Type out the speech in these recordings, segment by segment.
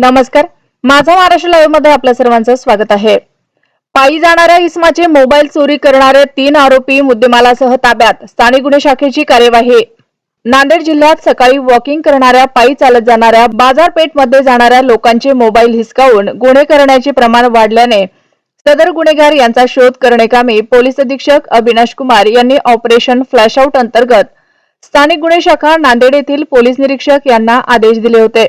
नमस्कार. माझा महाराष्ट्र लाईव्हमध्ये आपल्या सर्वांचं स्वागत आहे. पायी जाणाऱ्या इस्माचे मोबाईल चोरी करणारे तीन आरोपी मुद्देमालासह ताब्यात. स्थानिक गुन्हे शाखेची कार्यवाही. नांदेड जिल्ह्यात सकाळी वॉकिंग करणाऱ्या पायी चालत जाणाऱ्या बाजारपेठमध्ये जाणाऱ्या लोकांचे मोबाईल हिसकावून गुन्हे करण्याचे प्रमाण वाढल्याने सदर गुन्हेगार यांचा शोध करण्याकामी पोलीस अधीक्षक अविनाश कुमार यांनी ऑपरेशन फ्लॅशआउट अंतर्गत स्थानिक गुन्हे शाखा नांदेड येथील पोलीस निरीक्षक यांना आदेश दिले होते.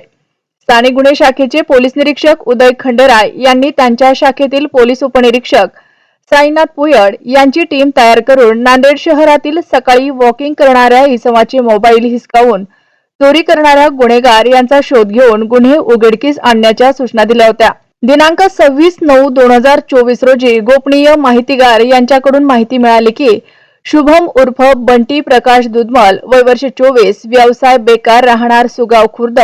स्थानिक गुन्हे शाखेचे पोलीस निरीक्षक उदय खंडराय यांनी त्यांच्या शाखेतील पोलीस उपनिरीक्षक साईनाथ पुयड यांची टीम तयार करून नांदेड शहरातील सकाळी वॉकिंग करणाऱ्या इसमाचे मोबाईल हिसकावून चोरी करणाऱ्या गुन्हेगार यांचा शोध घेऊन गुन्हे उघडकीस आणण्याच्या सूचना दिल्या होत्या. दिनांक सव्वीस नऊ दोन हजार चोवीस रोजी गोपनीय माहितीगार यांच्याकडून माहिती मिळाली की शुभम उर्फ बंटी प्रकाश दुधमल वय वर्ष चोवीस व्यवसाय बेकार राहणार सुगाव खुर्द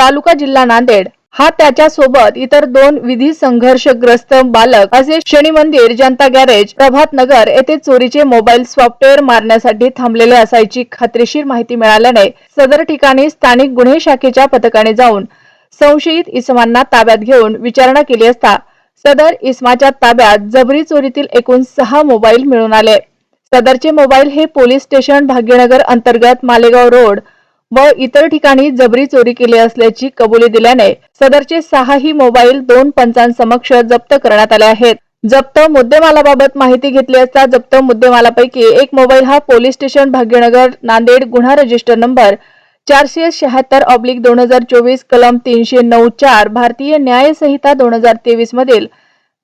तालुका जिल्हा नांदेड. हा त्याच्या सोबत इतर दोन विधी संघर्षग्रस्त बालक असे शनी मंदिर जनता गॅरेज प्रभात नगर येथे चोरीचे मोबाईल सॉफ्टवेअर मारण्यासाठी थांबलेले असायची खात्रीशीर माहिती मिळाल्याने सदर ठिकाणी स्थानिक गुन्हे शाखेच्या पथकाने जाऊन संशयित इसमांना ताब्यात घेऊन विचारणा केली असता सदर इसमाच्या ताब्यात जबरी चोरीतील एकूण सहा मोबाईल मिळून आले. सदरचे मोबाईल हे पोलीस स्टेशन भाग्यनगर अंतर्गत मालेगाव रोड व इतर ठिकाणी जबरी चोरी केली असल्याची कबुली दिल्याने सदरचे सहाही मोबाईल दोन पंचांसमक्ष जप्त करण्यात आले आहेत. जप्त मुद्देमालाबाबत माहिती घेतली असता जप्त मुद्देमालापैकी एक मोबाईल हा पोलीस स्टेशन भाग्यनगर नांदेड गुन्हा रजिस्टर नंबर चारशे शहात्तर ऑब्लिक दोन हजार चोवीस कलम तीनशे नऊ चार भारतीय न्यायसंहिता दोन हजार तेवीस मधील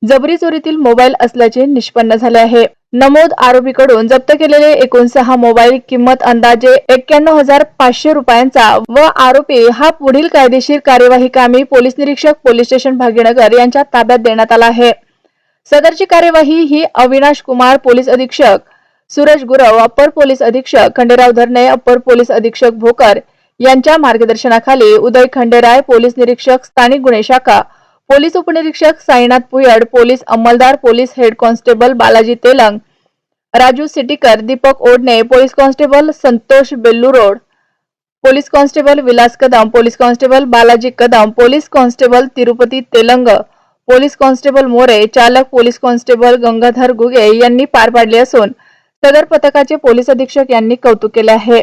जबरी चोरीतील मोबाईल असल्याचे निष्पन्न झाले आहे. नमोद आरोपीकडून जप्त केलेले एकूण सहा मोबाईल किंमत अंदाजे एक्क्याण्णव हजार पाचशे रुपयांचा व आरोपी हा पुढील कायदेशीर कार्यवाही कामी पोलीस निरीक्षक पोलीस स्टेशन भाग्यनगर यांच्या ताब्यात देण्यात आला आहे. सदरची कार्यवाही ही अविनाश कुमार पोलीस अधीक्षक सूरज गुरव अप्पर पोलीस अधीक्षक खंडेराव धरणे अप्पर पोलीस अधीक्षक भोकर यांच्या मार्गदर्शनाखाली उदय खंडेराय पोलीस निरीक्षक स्थानिक गुन्हे शाखा पोलीस उपनिरीक्षक Sainath Puyad police अंमलदार police head constable Balaji Telang Raju Sitikar Deepak Odhane police constable Santosh Bellurod police constable Vilas Kadam police constable Balaji Kadam police constable Tirupati Telang police constable More चालक police constable Gangadhar Guge यांनी पार पाडले असून सदर पथकाचे police अधीक्षक यांनी कौतुक केले आहे.